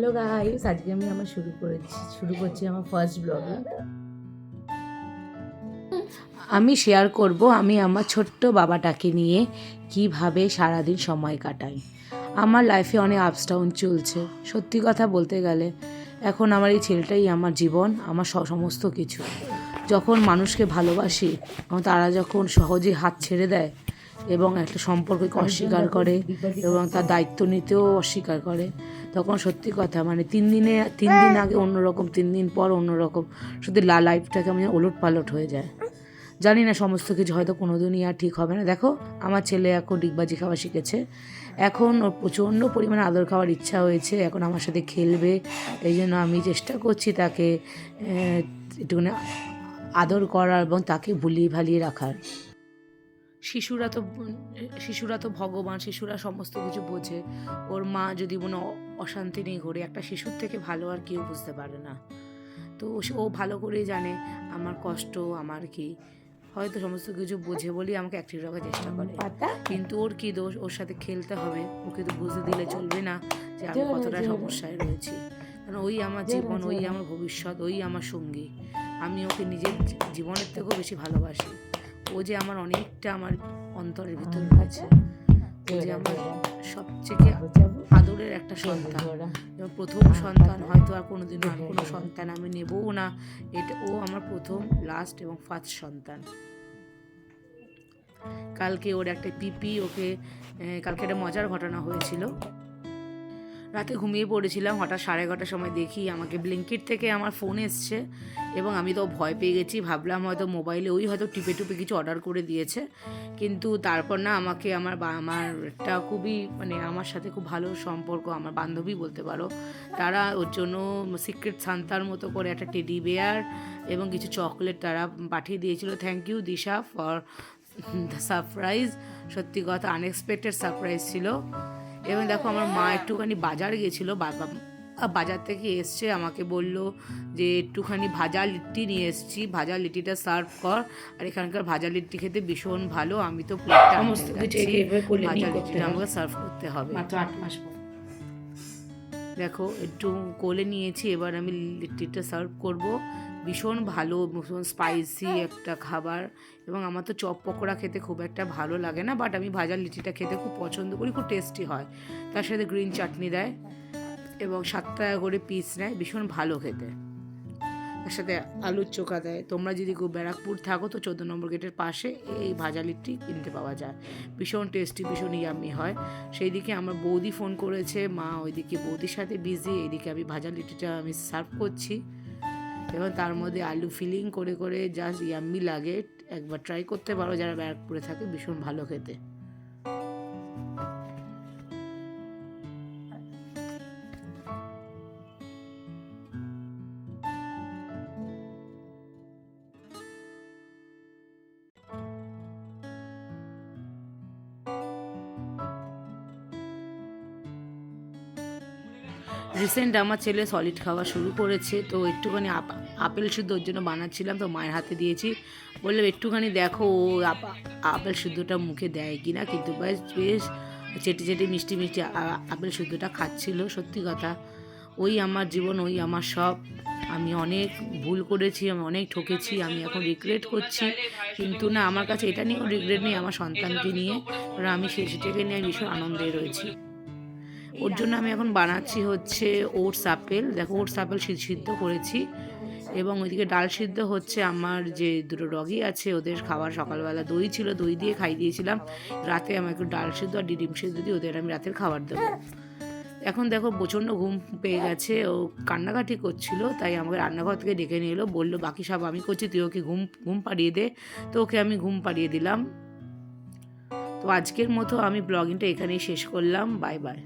Hello guys আজকে আমি আমার শুরু করেছি, শুরু করছি আমার ফার্স্ট ব্লগিং আমি শেয়ার করব আমি আমার ছোট্ট বাবাটাকে নিয়ে কীভাবে সারাদিন সময় কাটাই। আমার লাইফে অনেক আপস ডাউন চলছে। সত্যি কথা বলতে গেলে, এখন আমার এই ছেলেটাই আমার জীবন, আমার সমস্ত কিছু। যখন মানুষকে ভালোবাসি তারা যখন সহজে হাত ছেড়ে দেয় এবং একটা সম্পর্ককে অস্বীকার করে এবং তার দায়িত্ব নিতেও অস্বীকার করে তখন সত্যি কথা মানে তিন দিনে, তিন দিন আগে অন্যরকম, তিন দিন পর অন্যরকম। শুধু লা লাইফটাকে আমি ওলট পালট হয়ে যায়। জানি না সমস্ত কিছু, হয়তো কোনো দিনই আর ঠিক হবে না। দেখো, আমার ছেলে এখন ডিগবাজি খাওয়া শিখেছে। এখন ওর প্রচণ্ড পরিমাণে আদর খাওয়ার ইচ্ছা হয়েছে। এখন আমার সাথে খেলবে। এই জন্য আমি চেষ্টা করছি তাকে একটুখানি আদর করার এবং তাকে ভুলিয়ে ভালিয়ে রাখার। শিশুরা তো শিশুরা তো ভগবান শিশুরা সমস্ত কিছু বোঝে। ওর মা যদি অ- অশান্তি নেই ঘরে একটা শিশুর থেকে ভালো আর কেউ বুঝতে পারে না। তো ও ভালো করেই জানে আমার কষ্ট আমার কি। হয়তো সমস্ত কিছু বোঝে বলেই আমাকে অ্যাক্টিভ রাখার চেষ্টা করে। কিন্তু ওর কি দোষ? ওর সাথে খেলতে হবে। ওকে তো বুঝতে দিলে চলবে না যে আমি কতটা সমস্যায় রয়েছি। কারণ ওই আমার জীবন ওই আমার ভবিষ্যৎ ওই আমার সঙ্গী। আমি ওকে নিজের জীবনের থেকেও বেশি ভালোবাসি। ও যে আমার অনেকটা আমার অন্তরের ভিতর রয়েছে। ও যে আমার সবথেকে আদরের একটা সন্তান। এবং প্রথম সন্তান হয়তো আর কোনোদিন আর কোনো সন্তান আমি নেবও না। এটা ও আমার প্রথম লাস্ট এবং ফার্স্ট সন্তান। কালকে ওর একটা পিপি ওকে কালকে একটা মজার ঘটনা হয়েছিল। রাতে ঘুমিয়ে পড়েছিলাম, হঠাৎ সাড়ে এগারোটার সময় দেখি আমাকে ব্লিঙ্কিট থেকে আমার ফোন এসছে এবং আমি তো ভয় পেয়ে গেছি, ভাবলাম হয়তো মোবাইলে ওই হয়তো টিপে টুপে কিছু অর্ডার করে দিয়েছে। কিন্তু তারপর না আমাকে আমার বা, আমার একটা খুবই মানে আমার সাথে খুব ভালো সম্পর্ক, আমার বান্ধবী বলতে পারো, তারা ওর জন্য সিক্রেট সান্তার মতো করে একটা টেডি বেয়ার এবং কিছু চকলেট তারা পাঠিয়ে দিয়েছিল। Thank you Disha for surprise সত্যি কথা আনএক্সপেক্টেড সারপ্রাইজ ছিল। এবং দেখো আমার মা একটুখানি বাজার গেছিল বাবা বাজার থেকে এসছে আমাকে বলল যে একটুখানি ভাজা লিট্টি নিয়ে এসেছি ভাজা লিট্টিটা সার্ভ কর আর এখানকার ভাজা লিট্টি খেতে ভীষণ ভালো আমি তো প্লেটটা ভাজা লিট্টিটা আমাকে সার্ভ করতে হবে। মাত্র আট মাস পর। দেখো, একটু কোলে নিয়েছি, এবার আমি লিট্টিটা সার্ভ করব। ভীষণ ভালো, ভীষণ স্পাইসি একটা খাবার এবং আমার তো চপ পকোড়া খেতে খুব একটা ভালো লাগে না বাট আমি ভাজা লিট্টিটা খেতে খুব পছন্দ করি, খুব টেস্টি হয়। তার সাথে গ্রিন চাটনি দেয় এবং সাত টাকা করে পিস নেয়, ভীষণ ভালো খেতে। তার সাথে আলুর চোখা দেয়। তোমরা যদি ব্যারাকপুর থাকো, তো চোদ্দ নম্বর গেটের পাশে এই ভাজা লিট্টি কিনতে পাওয়া যায়। ভীষণ টেস্টি, ভীষণ ইয়ামি হয়। সেই দিকে আমার বৌদি ফোন করেছে, মা, ওইদিকে বৌদির সাথে বিজি এইদিকে আমি ভাজা লিটিটা আমি সার্ভ করছি। এবং তার মধ্যে আলু ফিলিং করে করে জাস্ট ইয়াম্মি লাগে। একবার ট্রাই করতে পারো, যারা ব্যারাকপুরে থাকে, ভীষণ ভালো খেতে। রিসেন্ট আমার ছেলে সলিড খাওয়া শুরু করেছে, তো একটুখানি আপ- আপেল সিদ্ধ ওর জন্য বানাচ্ছিলাম, তো মায়ের হাতে দিয়েছি। বললাম, একটুখানি দেখো, ও আপ- আপেল সিদ্ধটা মুখে দেয় কি না কিন্তু বেশ বেশ চেটে চেটে মিষ্টি মিষ্টি আপেল সিদ্ধটা খাচ্ছিল, সত্যি কথা। ওই আমার জীবন, ওই আমার সব। আমি অনেক ভুল করেছি, আমি অনেক ঠকেছি, আমি এখন রিগ্রেট করছি। কিন্তু না, আমার কাছে এটা নিয়েও রিগ্রেট নেই, আমার সন্তানকে নিয়ে। কারণ আমি সে- সেটাকে নিয়ে ভীষণ আনন্দে রয়েছি। ওর জন্য আমি এখন বানাচ্ছি হচ্ছে ওটস আপেল। দেখো, ওটস আপেল সিদ্ধ করেছি এবং ওইদিকে ডাল সিদ্ধ হচ্ছে আমার যে দুটো ডগি আছে, ওদের খাবার সকালবেলা দই ছিল, দই দিয়ে খাই দিয়েছিলাম। রাতে আমার একটু ডাল সিদ্ধ আর ডিম সিদ্ধ দিয়ে ওদের আমি রাতের খাবার দেবো। এখন দেখো, প্রচণ্ড ঘুম পেয়ে গেছে, ও কান্নাকাটি করছিল, তাই আমাকে রান্নাঘর থেকে ডেকে নিয়ে এলো, বলল, বাকি সব আমি করছি, তুই ওকে ঘুম ঘুম পাড়িয়ে দে। তো ওকে আমি ঘুম পাড়িয়ে দিলাম। তো আজকের মতো আমি ব্লগিংটা এখানেই শেষ করলাম, বাই বাই।